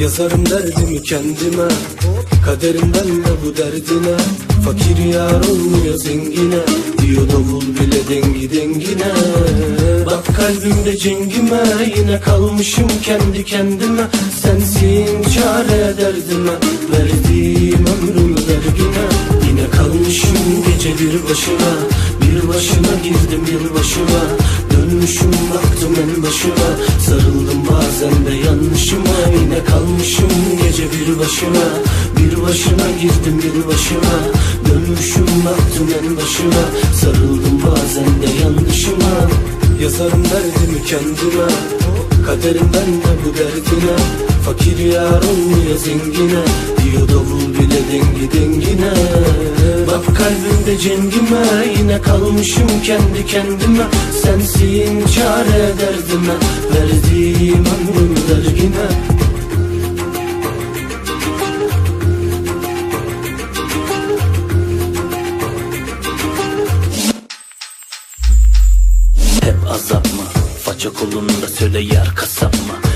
Yazarım derdimi kendime Kaderimden de bu derdine. Fakir yar olmuyor zengine Diyor davul bile dengi dengine. Bak kalbimde cengime Yine kalmışım kendi kendime. Sensin çare derdime Verdiğim ömrümü vergine Yine kalmışım gece bir başına Bir başına girdim yılbaşına. Dönmüşüm baktım en başına Sarıldım bazen de yanlışıma Yine kalmışım gece bir başına. Bir başına girdim yılbaşına Dönmüşüm baktım en başına. Sarıldım bazen de yanlışıma. Yazarım derdimi kendime Kaderimden de bu derdine Fakir yar olmuyor zengine Diyor davul bile dengi dengine Bak kalbimde cengime Yine kalmışım kendi kendime Sensin çare derdime Verdiğim ömrümü vergine Hep azap mı? Faça kolunda söyle yar kasap mı?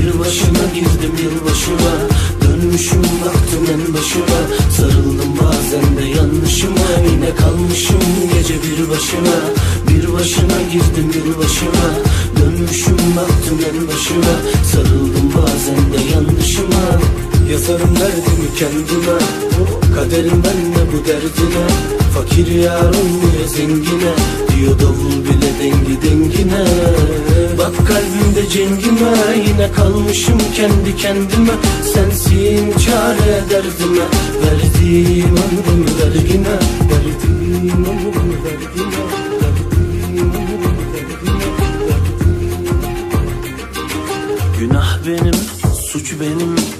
Bir başına girdim yılbaşına Dönmüşüm baktım en başına Sarıldım bazen de yanlışıma. Yine kalmışım gece bir başına. Bir başına girdim yılbaşına Dönmüşüm baktım en başına Sarıldım bazen de yanlışıma. Yazarım derdimi kendime Kaderimden de bu derdine. Fakir yar olmuyor zengine Diyor davul bile dengi dengine. Bak kalbimde cengime Yine kalmışım kendi kendime. Sensin çare derdime Verdiğim ömrümü vergine Verdiğim ömrümü vergine. Günah benim, suç benim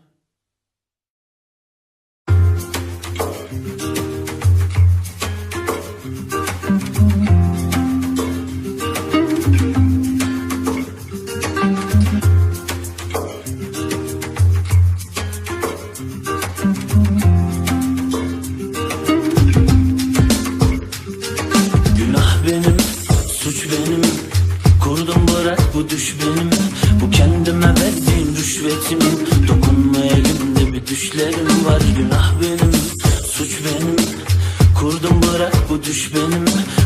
Kurdum bırak bu düş benim.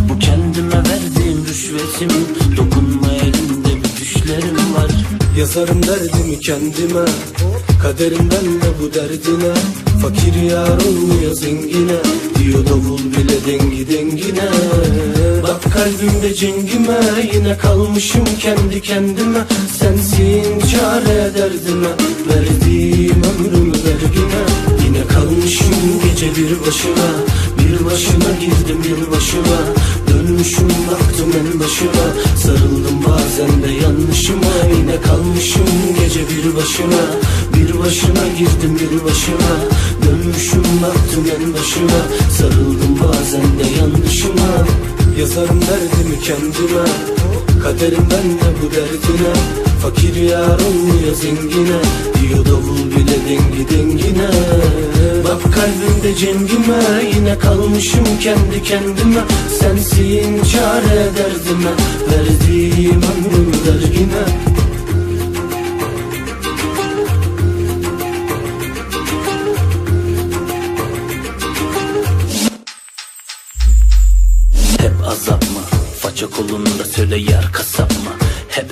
Bu kendime verdiğim rüşvetim. Dokunma elimde bir düşlerim var. Yazarım derdimi kendime. Kaderimden de bu derdine. Fakir yar olmuyor zengine. Diyor davul bile dengi dengine. Bak kalbimde cengime Yine kalmışım kendi kendime. Sensin çare derdime. Verdiğim ömrümü vergine. Yine kalmışım gece bir başına Bir başına girdim yılbaşına. Dönmüşüm baktım en başına. Sarıldım bazen de yanlışıma. Yine kalmışım gece bir başına. Bir başına girdim yılbaşına. Dönmüşüm baktım en başına. Sarıldım bazen de yanlışıma. Yazarım derdimi kendime. Kaderimden de bu derdine Fakir yar olmuyor zengine Diyor davul bile dengi dengine. Bak kalbimde cengime Yine kalmışım kendi kendime. Sensin çare derdime Verdiğim ömrümü vergine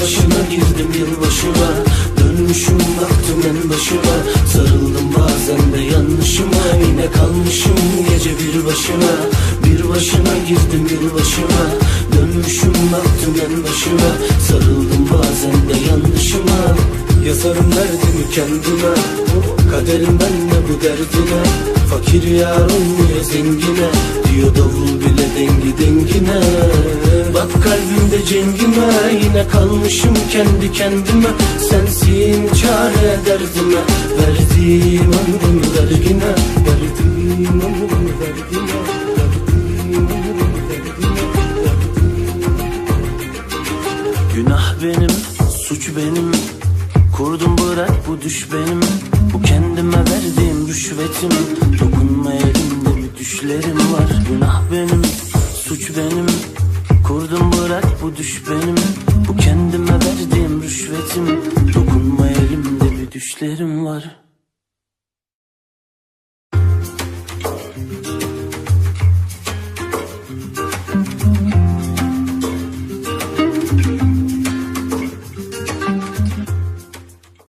başına girdim bir başıma Dönmüşüm baktım en başıma. Sarıldım bazen de yanlışıma. Yine kalmışım gece bir başına. Bir başına girdim bir başıma Dönmüşüm baktım en başıma. Sarıldım bazen de yanlışıma. Yazarım derdimi kendime. Kaderimden de bu derdine. Fakir yar olmuyor zengine. Diyor davul dengi dengine. Bak kalbimde cengime Yine kalmışım kendi kendime. Sensin çare derdime Verdiğim ömrümü vergine. Verdiğim ömrümü vergine Günah benim, suç benim. Kurdum bırak bu düş benim. Bu kendime verdiğim rüşvetim. Dokunma elimde düşlerim var. Günah benim, suç benim. Kurdum bırak bu düş benim. Bu kendime verdiğim rüşvetim. Dokunma elimde bir düşlerim var.